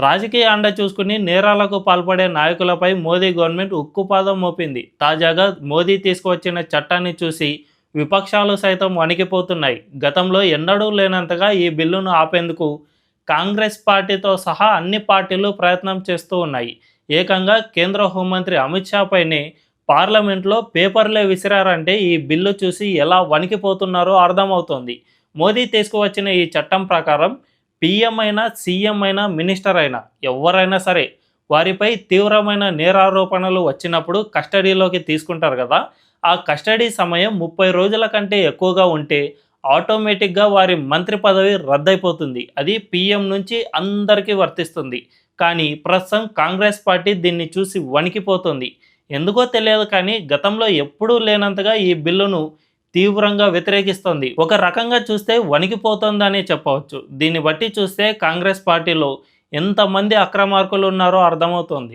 రాజకీయ అండ చూసుకుని నేరాలకు పాల్పడే నాయకులపై మోదీ గవర్నమెంట్ ఉక్కుపాదం మోపింది. తాజాగా మోదీ తీసుకువచ్చిన చట్టాన్ని చూసి విపక్షాలు సైతం వణికిపోతున్నాయి. గతంలో ఎన్నడూ లేనంతగా ఈ బిల్లును ఆపేందుకు కాంగ్రెస్ పార్టీతో సహా అన్ని పార్టీలు ప్రయత్నం చేస్తూ ఉన్నాయి. ఏకంగా కేంద్ర హోంమంత్రి అమిత్ షా పైనే పార్లమెంట్లో పేపర్లే విసిరారంటే ఈ బిల్లు చూసి ఎలా వణికిపోతున్నారో అర్థమవుతోంది. మోదీ తీసుకువచ్చిన ఈ చట్టం ప్రకారం పీఎం అయినా సీఎం అయినా మినిస్టర్ అయినా ఎవరైనా సరే వారిపై తీవ్రమైన నేరారోపణలు వచ్చినప్పుడు కస్టడీలోకి తీసుకుంటారు కదా. ఆ కస్టడీ సమయం ముప్పై రోజుల కంటే ఎక్కువగా ఉంటే ఆటోమేటిక్గా వారి మంత్రి పదవి రద్దయిపోతుంది. అది పీఎం నుంచి అందరికీ వర్తిస్తుంది. కానీ ప్రస్తుతం కాంగ్రెస్ పార్టీ దీన్ని చూసి వణికిపోతుంది. ఎందుకో తెలియదు కానీ గతంలో ఎప్పుడూ లేనంతగా ఈ బిల్లును తీవ్రంగా వ్యతిరేకిస్తోంది. ఒక రకంగా చూస్తే వణికిపోతోందనే చెప్పవచ్చు. దీన్ని బట్టి చూస్తే కాంగ్రెస్ పార్టీలో ఎంతమంది అక్రమార్కులు ఉన్నారో అర్థమవుతోంది.